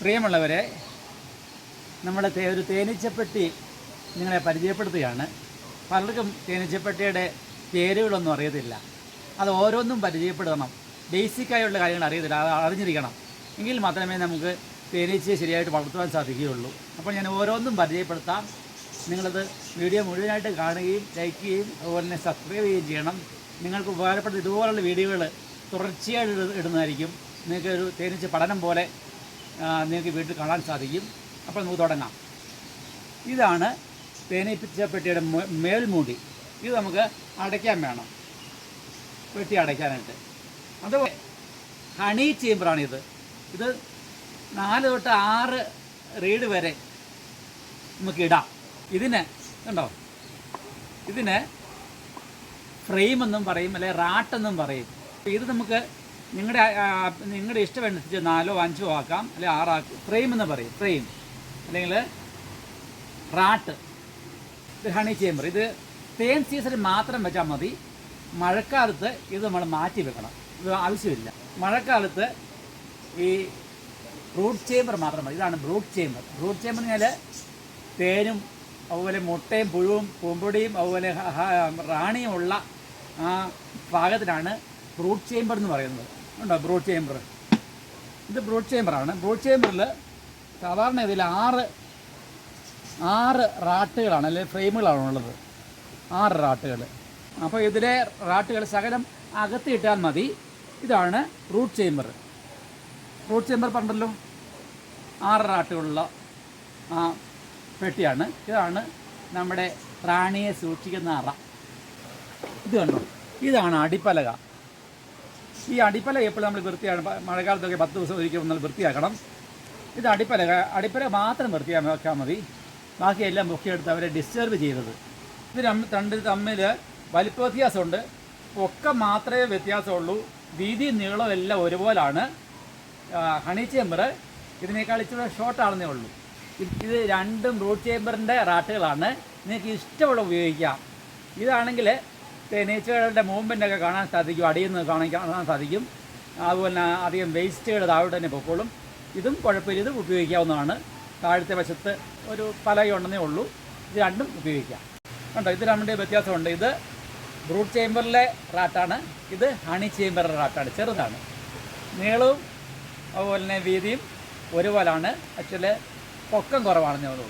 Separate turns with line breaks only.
പ്രിയമുള്ളവരെ നമ്മുടെ ഒരു തേനീച്ചപ്പെട്ടി നിങ്ങളെ പരിചയപ്പെടുത്തുകയാണ്. പലർക്കും തേനീച്ചപ്പെട്ടിയുടെ പേരുകളൊന്നും അറിയത്തില്ല. അത് ഓരോന്നും പരിചയപ്പെടുത്തണം ബേസിക്കായുള്ള കാര്യങ്ങൾ അറിയത്തില്ല. അത് അറിഞ്ഞിരിക്കണം. എങ്കിൽ മാത്രമേ നമുക്ക് തേനീച്ചയെ ശരിയായിട്ട് വളർത്തുവാൻ സാധിക്കുകയുള്ളൂ. അപ്പോൾ ഞാൻ ഓരോന്നും പരിചയപ്പെടുത്താം. നിങ്ങളത് വീഡിയോ മുഴുവനായിട്ട് കാണുകയും ലൈക്ക് ചെയ്യുകയും അതുപോലെ തന്നെ സബ്സ്ക്രൈബ് ചെയ്യുകയും ചെയ്യണം. നിങ്ങൾക്ക് ഉപകാരപ്പെടുന്ന ഇതുപോലുള്ള വീഡിയോകൾ തുടർച്ചയായിട്ട് ഇട- ഇടുന്നതായിരിക്കും. നിങ്ങൾക്ക് ഒരു തേനീച്ച പഠനം പോലെ നിങ്ങൾക്ക് വീട്ടിൽ കാണാൻ സാധിക്കും. അപ്പോൾ നമുക്ക് തുടങ്ങാം. ഇതാണ് തേനീപ്പിച്ച പെട്ടിയുടെ മേൽമൂടി. ഇത് നമുക്ക് അടയ്ക്കാൻ വേണം. പെട്ടി അടയ്ക്കാനായിട്ട്. അതുപോലെ ഹണി ചേമ്പറാണിത് ഇത്. നാല് തൊട്ട് ആറ് റീഡ് വരെ നമുക്ക് ഇടാം. ഇതിന് കണ്ടോ? ഇതിന് ഫ്രെയിം എന്നും പറയും അല്ലെ റാട്ടെന്നും പറയും. ഇത് നമുക്ക് നിങ്ങളുടെ നിങ്ങളുടെ ഇഷ്ടമനുസരിച്ച് നാലോ അഞ്ചോ ആക്കാം അല്ലെ ആറാക്കാം. ഫ്രെയിം എന്ന് പറയും ഫ്രെയിം അല്ലെങ്കിൽ റാട്ട്. ഇത് ഹണി ചേമ്പർ ഇത് തേൻ സീസണിൽ മാത്രം വെച്ചാൽ മതി. മഴക്കാലത്ത് ഇത് നമ്മൾ മാറ്റി വെക്കണം. ഇത് ആവശ്യമില്ല. മഴക്കാലത്ത് ഈ ബ്രൂട്ട് ചേമ്പർ മാത്രം മതി. ഇതാണ് ബ്രൂട്ട് ചേമ്പർ ബ്രൂട്ട് ചേമ്പർ എന്ന് തേനും അതുപോലെ മുട്ടയും പുഴുവും പൂമ്പൊടിയും അതുപോലെ റാണിയും ഉള്ള ആ ഭാഗത്തിനാണ് ഫ്രൂട്ട് ചേമ്പർ എന്ന് പറയുന്നത്. ഉണ്ടോ? ബ്രോഡ് ചേംബർ ഇത് ബ്രോഡ് ചേംബറാണ് ബ്രോഡ് ചേംബറിൽ സാധാരണ ഇതിൽ ആറ് ആറ് റാട്ടുകളാണ് അല്ലെങ്കിൽ ഫ്രെയിമുകളാണ് ഉള്ളത്. ആറ് റാട്ടുകൾ അപ്പോൾ ഇതിലെ റാട്ടുകൾ ശകലം അകത്തിയിട്ടാൽ മതി. ഇതാണ് റൂട്ട് ചേംബർ റൂട്ട് ചേംബർ പറഞ്ഞല്ലോ? ആറ് റാട്ടുകളുള്ള ആ പെട്ടിയാണ്. ഇതാണ് നമ്മുടെ റാണിയെ സൂക്ഷിക്കുന്ന അറ. ഇത് കണ്ടോ? ഇതാണ് അടിപ്പലക. ഈ അടിപ്പല എപ്പോഴും നമ്മൾ വൃത്തിയാണ് മഴക്കാലത്തൊക്കെ പത്ത് ദിവസം ഒരിക്കൽ നമ്മൾ വൃത്തിയാക്കണം. ഇത് അടിപ്പല അടിപ്പല മാത്രം വൃത്തിയാക്കാൻ മതി. ബാക്കിയെല്ലാം പൊക്കിയെടുത്ത് അവരെ ഡിസ്റ്റർബ് ചെയ്തത് ഇത് രണ്ട് തമ്മിൽ വലിപ്പ വ്യത്യാസമുണ്ട്. ഒക്കെ മാത്രമേ വ്യത്യാസമുള്ളൂ. വീതി നീളം എല്ലാം ഒരുപോലാണ്. ഹണി ചേമ്പർ ഇതിനേക്കാൾ ഇച്ചിരി ഷോർട്ടാണെന്നേ ഉള്ളൂ. ഇത് രണ്ടും റൂട്ട് ചേമ്പറിന്റെ റാട്ടുകളാണ് നിങ്ങൾക്ക് ഇഷ്ടമുള്ള ഉപയോഗിക്കാം. ഇതാണെങ്കിൽ തേനീച്ചകളുടെ മൂവ്മെന്റ് ഒക്കെ കാണാൻ സാധിക്കും അടിയിൽ നിന്ന് കാണാൻ കാണാൻ സാധിക്കും. അതുപോലെ അധികം വേസ്റ്റുകൾ താഴോട്ട് തന്നെ പൊക്കോളും. ഇതും കുഴപ്പമില്ല ഇതും ഉപയോഗിക്കാവുന്നതാണ്. താഴത്തെ വശത്ത് ഒരു പലകയുണ്ടെന്നേ ഉള്ളൂ. ഇത് രണ്ടും ഉപയോഗിക്കാം. ഉണ്ടോ ഇത് രണ്ടിന്റെ വ്യത്യാസമുണ്ട്. ഇത് ബ്രൂട്ട് ചേമ്പറിലെ റാറ്റാണ്. ഇത് ഹണി ചേമ്പറിലെ റാറ്റാണ്. ചെറുതാണ്. നീളവും അതുപോലെ തന്നെ വീതിയും ഒരുപോലാണ്. ആക്ച്വലി പൊക്കം കുറവാണെന്നേ ഉള്ളൂ.